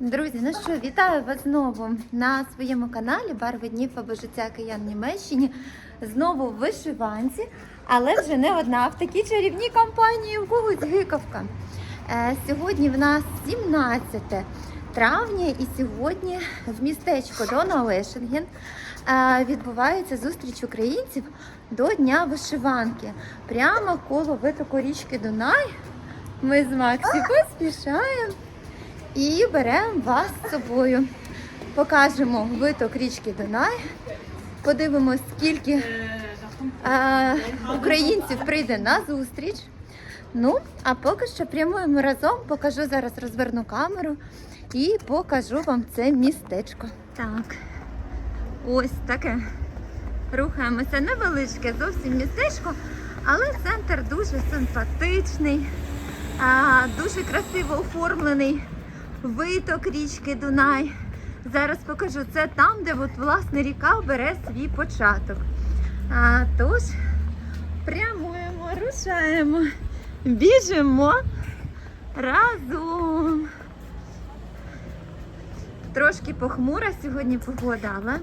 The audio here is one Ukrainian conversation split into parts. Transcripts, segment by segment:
Друзі, ну що, вітаю вас знову на своєму каналі Барви днів або життя киян Німеччині. Знову в вишиванці, але вже не одна в такій чарівній компанії в Гугуть Гиковка. Е, сьогодні в нас 17 травня, і сьогодні в містечко Дона-Лешенген е, відбувається зустріч українців до Дня вишиванки. Прямо коло витоку річки Дунай. Ми з Максі поспішаємо. І беремо вас з собою. Покажемо виток річки Дунай. Подивимось, скільки е, українців прийде на зустріч. Ну, а поки що прямуємо разом, покажу зараз розверну камеру і покажу вам це містечко. Так, ось таке. Рухаємося невеличке зовсім містечко, але центр дуже симпатичний, дуже красиво оформлений виток річки Дунай. Зараз покажу це там, де от, власне ріка бере свій початок. А, тож, прямуємо, рушаємо, біжимо разом. Трошки похмура сьогодні погода, але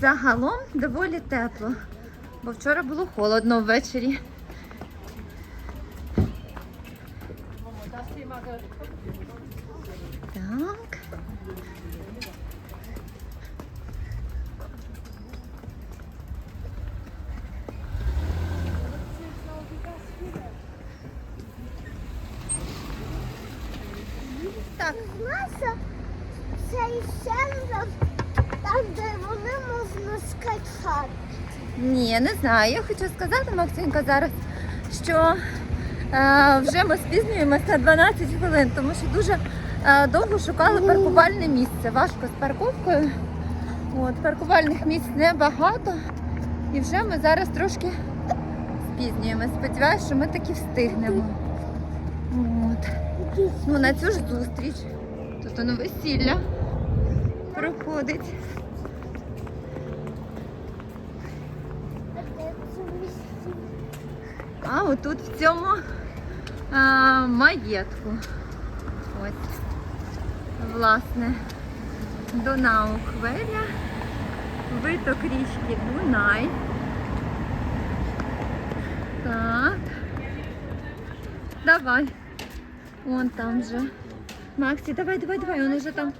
загалом доволі тепло, бо вчора було холодно ввечері. Так. Так, Наша цей сервер, там, де вони можна скачати. ні, не знаю. Я хочу сказати, Максимка, зараз, що е, вже ми спізнюємося на 12 хвилин, тому що дуже довго шукали паркувальне місце. Важко з парковкою. От, паркувальних місць небагато. І вже ми зараз трошки спізнюємося. Сподіваюся, що ми таки встигнемо. От. Ну, на цю ж зустріч. Тут воно весілля проходить. А отут в цьому а, маєтку. Ось. Власне, Донау Хвеля, виток річки Дунай. Так. Давай. Вон там же. Максі, давай, давай, давай, он уже там.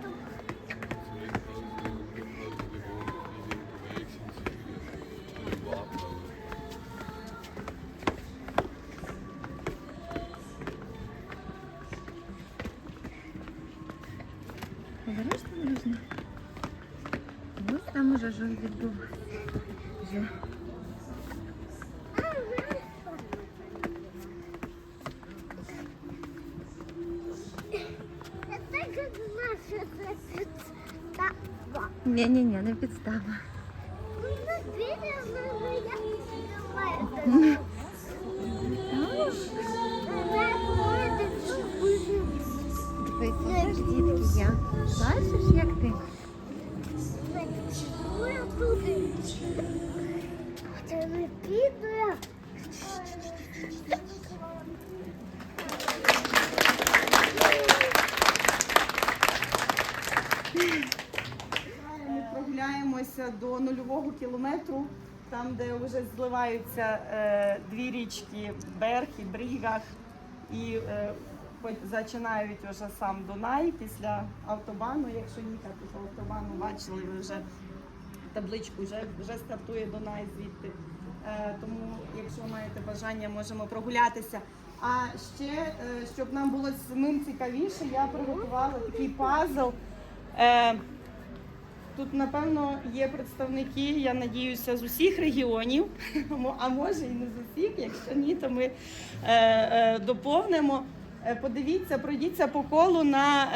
Це підстава. Ні-ні-ні, не підстава. там, де вже зливаються е, дві річки Берг і Брігах, і е, хоч зачинають вже сам Дунай після автобану. Якщо їхати по автобану, бачили ви вже табличку, вже, вже стартує Дунай звідти. Е, тому, якщо маєте бажання, можемо прогулятися. А ще, е, щоб нам було самим цікавіше, я приготувала такий пазл. Е, Тут, напевно, є представники, я надіюся, з усіх регіонів, а може і не з усіх. Якщо ні, то ми е, е, доповнимо. Е, Подивіться, пройдіться по колу на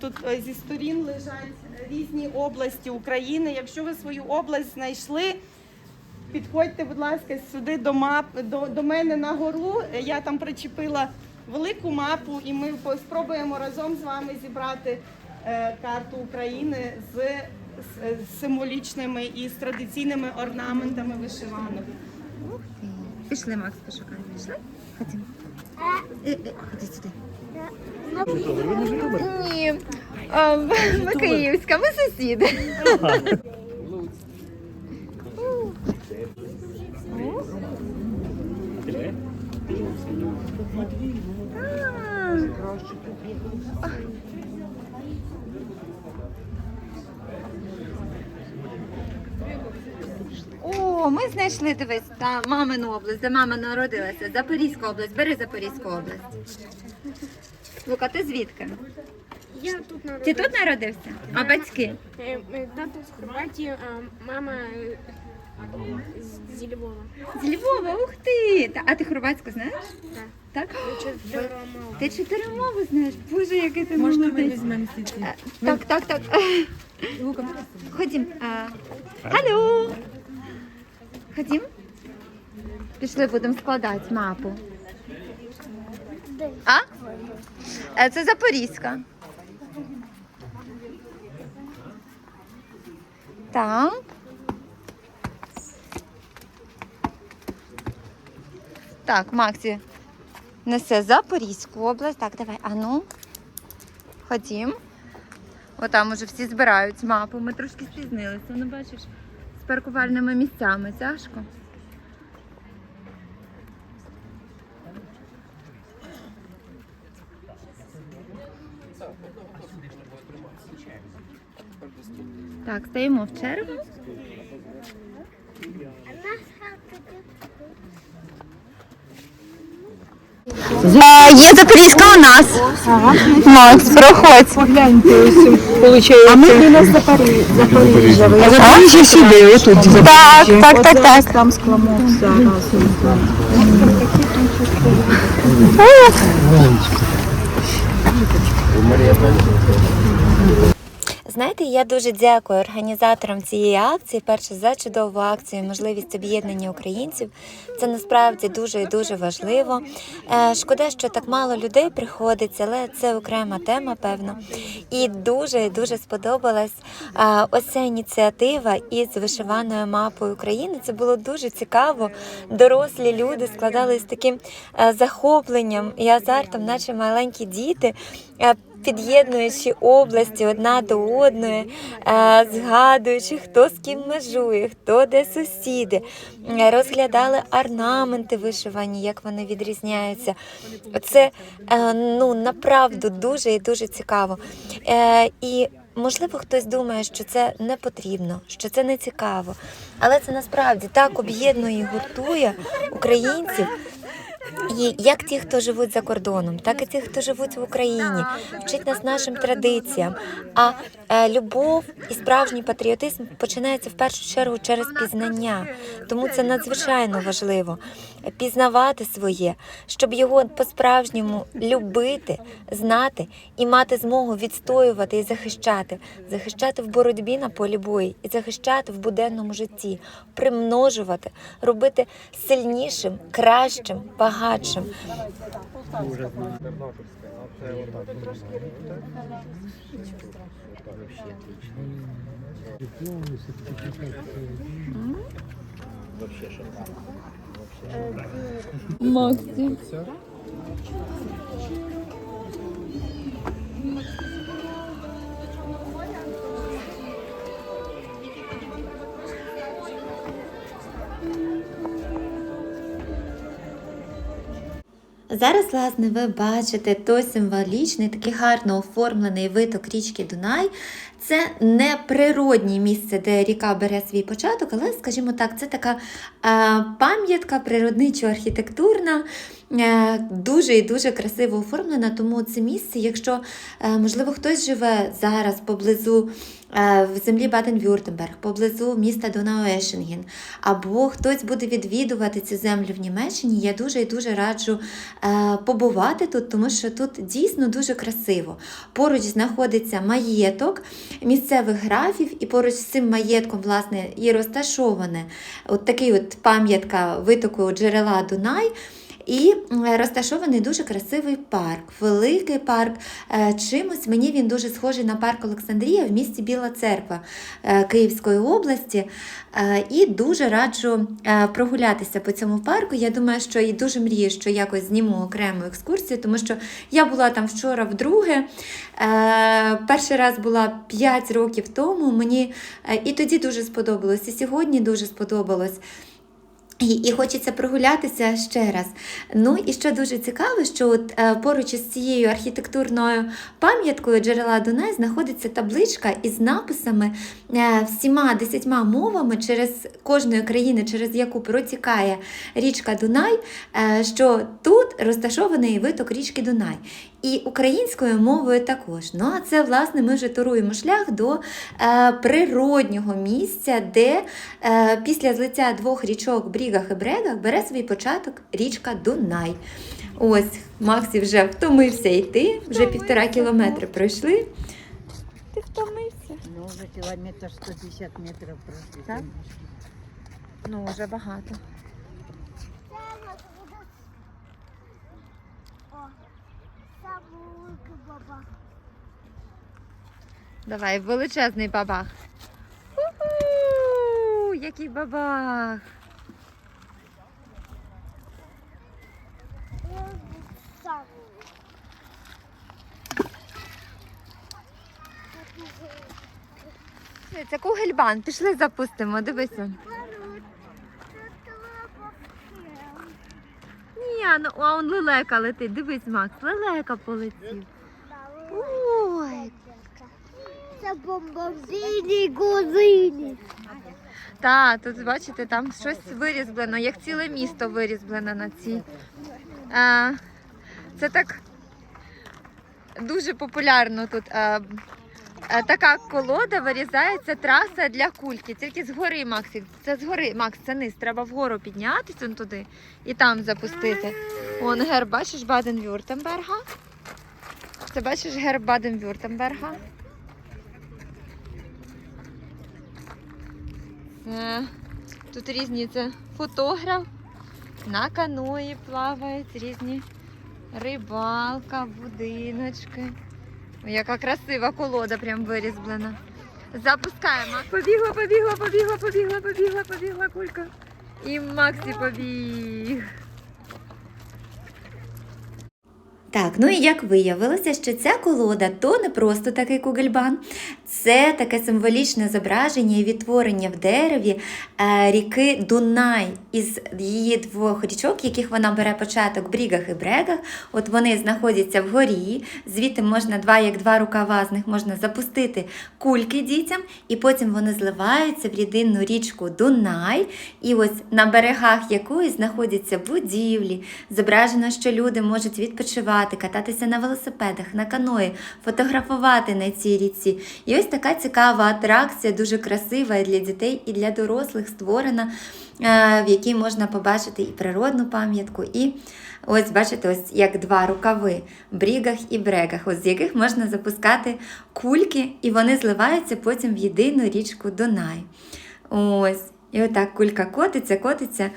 тут зі сторін лежать різні області України. Якщо ви свою область знайшли, підходьте, будь ласка, сюди до мап до, до мене на гору. Я там причепила велику мапу, і ми спробуємо разом з вами зібрати карту України з, символічними і з традиційними орнаментами вишиванок. Ух ти. Пішли, Макс, пошукаємо. Пішли? Ходімо. Е, е, Ходи сюди. Ні. А, ми київська, ми сусіди. О, ми знайшли дивись, та мамину область, де мама народилася. Запорізька область. Бери Запорізьку область. Лука, ти звідки? Я тут Ти тут народився? А батьки? Е, е, Тато з Хорватії, а мама е, зі Львова. З Львова, ух ти! Та- А ти хорватську знаєш? Так. Так? Ти чотири мови знаєш. Боже, який ти молодець. Е, Так, так, так. Ходім. А, Алло. Ходім. Пішли, будемо складати мапу. А? Е, Це Запорізька. Так. Так, Максі несе Запорізьку область. Так, давай, а ну. Ходім. Отам уже всі збирають мапу. Ми трошки спізнилися. Ну, бачиш, з паркувальними місцями тяжко. Так, стоїмо в чергу. Є запорізька у нас. Макс, проходь. А ми біля Запорі- Запоріжжя. Ви Запоріжжя сюди, отут в Так, Запоріжжі. так, так, Оце так. ось Там скламок зараз. Знаєте, я дуже дякую організаторам цієї акції. Перше за чудову акцію, можливість об'єднання українців. Це насправді дуже і дуже важливо. Е, Шкода, що так мало людей приходиться, але це окрема тема, певно. І дуже і дуже сподобалась е, ось ця ініціатива із вишиваною мапою України. Це було дуже цікаво. Дорослі люди складали з таким е, захопленням і азартом, наче маленькі діти. Під'єднуючи області одна до одної, е, згадуючи, хто з ким межує, хто де сусіди, Е, розглядали орнаменти вишивані, як вони відрізняються. Це е, ну, направду дуже і дуже цікаво. І Можливо, хтось думає, що це не потрібно, що це не цікаво, але це насправді так об'єднує і гуртує українців і як ті, хто живуть за кордоном, так і ті, хто живуть в Україні, вчить нас нашим традиціям. А е, любов і справжній патріотизм починається в першу чергу через пізнання. Тому це надзвичайно важливо пізнавати своє, щоб його по-справжньому любити, знати і мати змогу відстоювати і захищати, захищати в боротьбі на полі бою і захищати в буденному житті, примножувати, робити сильнішим, кращим, багатшим. Максим. Зараз, власне, ви бачите той символічний, такий гарно оформлений виток річки Дунай. Це не природнє місце, де ріка бере свій початок, але, скажімо так, це така е, пам'ятка природничо-архітектурна, дуже і дуже красиво оформлена. Тому це місце, якщо, е, можливо, хтось живе зараз поблизу е, в землі Баден-Вюртемберг, поблизу міста Донау-Ешенген, або хтось буде відвідувати цю землю в Німеччині, я дуже і дуже раджу е, побувати тут, тому що тут дійсно дуже красиво. Поруч знаходиться маєток місцевих графів, і поруч з цим маєтком, власне, і розташоване от такий от пам'ятка витоку джерела Дунай. І розташований дуже красивий парк, великий парк. Е, Чимось мені він дуже схожий на парк Олександрія в місті Біла Церква е, Київської області. Е, І дуже раджу е, прогулятися по цьому парку. Я думаю, що і дуже мрію, що якось зніму окрему екскурсію, тому що я була там вчора вдруге. Е, Перший раз була 5 років тому. Мені е, і тоді дуже сподобалось, і сьогодні дуже сподобалось. І, і хочеться прогулятися ще раз. Ну і що дуже цікаво, що от, е, поруч із цією архітектурною пам'яткою джерела Дунай знаходиться табличка із написами е, всіма десятьма мовами через кожної країни, через яку протікає річка Дунай, е, що тут розташований виток річки Дунай. І українською мовою також. Ну а це, власне, ми вже туруємо шлях до е, природнього місця, де е, після злиття двох річок Брігах і Брегах бере свій початок річка Дунай. Ось Максі вже втомився йти, вже півтора кілометри пройшли. Ти втомився? Ну, уже километр 150 метров прошли. Так? Ну, вже багато. Це у нас буде. О, самий Давай, величезний бабах. Який бабах! Це кугельбан, пішли запустимо, дивися. Ні, ну а он лелека летить. Дивись, Макс, лелека полетів. Ой. Це бомбомбійні кузині. Та, тут бачите, там щось вирізблено, як ціле місто вирізблено на цій. Це так дуже популярно тут. Така колода вирізається траса для кульки. Тільки згори, Максик. Це згори, Макс, це низ. Треба вгору піднятися туди і там запустити. Вон герб, бачиш Баден-Вюртемберга. Ти бачиш герб Баден-Вюртемберга. Тут різні це фотограф, на каної плавають, різні рибалка, будиночки. Яка красива колода прям вирізблена. Запускаємо. Побігла, побігла, побігла, побігла, побігла, побігла кулька. І Максі побіг. Так, ну і як виявилося, що ця колода то не просто такий кугельбан, це таке символічне зображення і відтворення в дереві е, ріки Дунай із її двох річок, яких вона бере початок Брігах і Брегах. От вони знаходяться вгорі, звідти можна два, як два рукава, з них можна запустити кульки дітям, і потім вони зливаються в єдину річку Дунай. І ось на берегах якої знаходяться будівлі, зображено, що люди можуть відпочивати, кататися на велосипедах, на каної, фотографувати на цій річці. І ось така цікава атракція, дуже красива і для дітей, і для дорослих створена, в якій можна побачити і природну пам'ятку, і ось бачите, ось як два рукави брігах і брегах, ось з яких можна запускати кульки, і вони зливаються потім в єдину річку Дунай. Ось. І отак кулька котиться, котиться.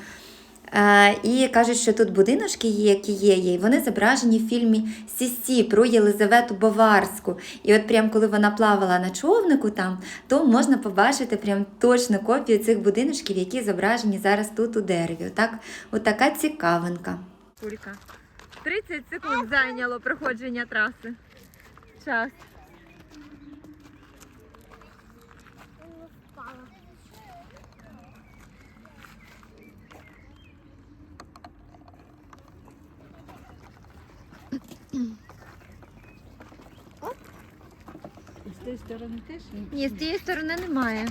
Е, і кажуть, що тут будиночки є, які є, і вони зображені в фільмі Сісі про Єлизавету Баварську. І от прям коли вона плавала на човнику там, то можна побачити прям точну копію цих будиночків, які зображені зараз тут у дереві. Отак, отака цікавинка. Кулька. 30 секунд зайняло проходження траси. Час. И с той стороны теж? Ні, з тієї сторони немає.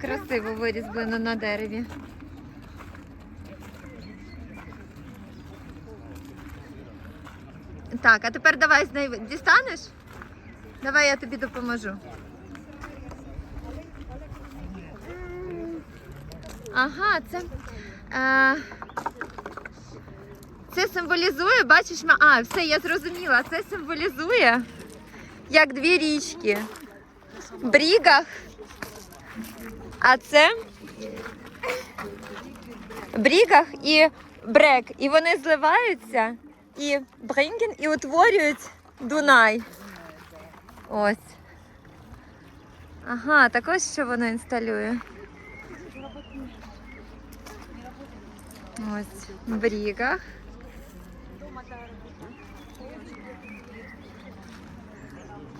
Красиво вирізблено на дереві. Так, а тепер давай з неї дістанеш? Давай я тобі допоможу. Ага, це. Е, це символізує, бачиш, ма- а, все, я зрозуміла. Це символізує як дві річки. Брігах. А це Брігах і брек, і вони зливаються і бринген, і утворюють Дунай. Ось. Ага, так ось що воно інсталює. Ось в брігах.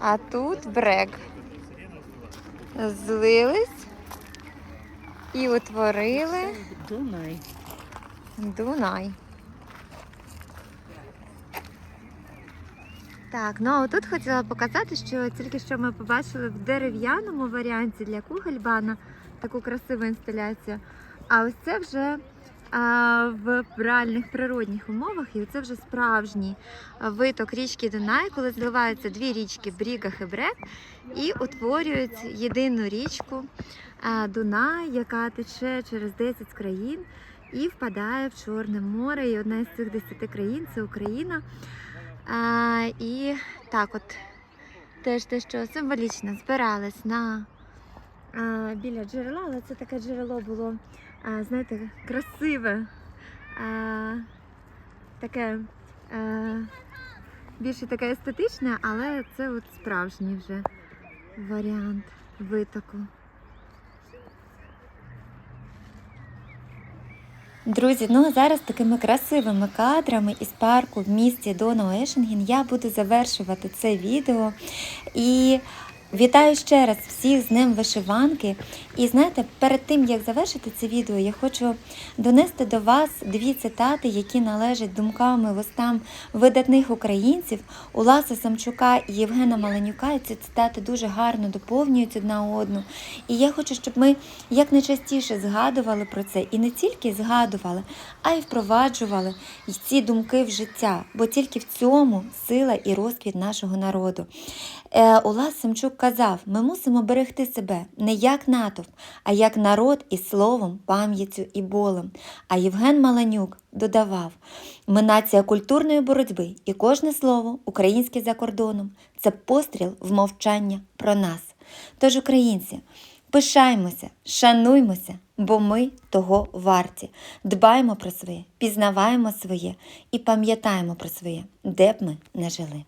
А тут брек. Злились і утворили Дунай. Дунай. Так, ну а тут хотіла показати, що тільки що ми побачили в дерев'яному варіанті для Кугельбана таку красиву інсталяцію. А ось це вже в реальних природних умовах, і це вже справжній виток річки Дунай, коли зливаються дві річки Брігах і Брек, і утворюють єдину річку Дунай, яка тече через 10 країн і впадає в Чорне море. І одна із цих 10 країн це Україна. І так, от теж те, що символічно збирались на біля джерела, але це таке джерело було, знаєте, красиве, таке більше таке естетичне, але це от справжній вже варіант витоку. Друзі, ну а зараз такими красивими кадрами із парку в місті Доно Ешенген я буду завершувати це відео. І вітаю ще раз всіх з Днем Вишиванки. І знаєте, перед тим як завершити це відео, я хочу донести до вас дві цитати, які належать думкам і листам видатних українців Уласа Самчука і Євгена Маленюка. І ці цитати дуже гарно доповнюють одна одну. І я хочу, щоб ми якнайчастіше згадували про це і не тільки згадували, а й впроваджували ці думки в життя, бо тільки в цьому сила і розквіт нашого народу. Е, Улас Семчук казав: ми мусимо берегти себе не як натовп, а як народ із словом, пам'яттю і болем. А Євген Маланюк додавав: ми нація культурної боротьби, і кожне слово, українське за кордоном, це постріл в мовчання про нас. Тож, українці, Пишаймося, шануймося, бо ми того варті. Дбаймо про своє, пізнаваємо своє і пам'ятаємо про своє, де б ми не жили.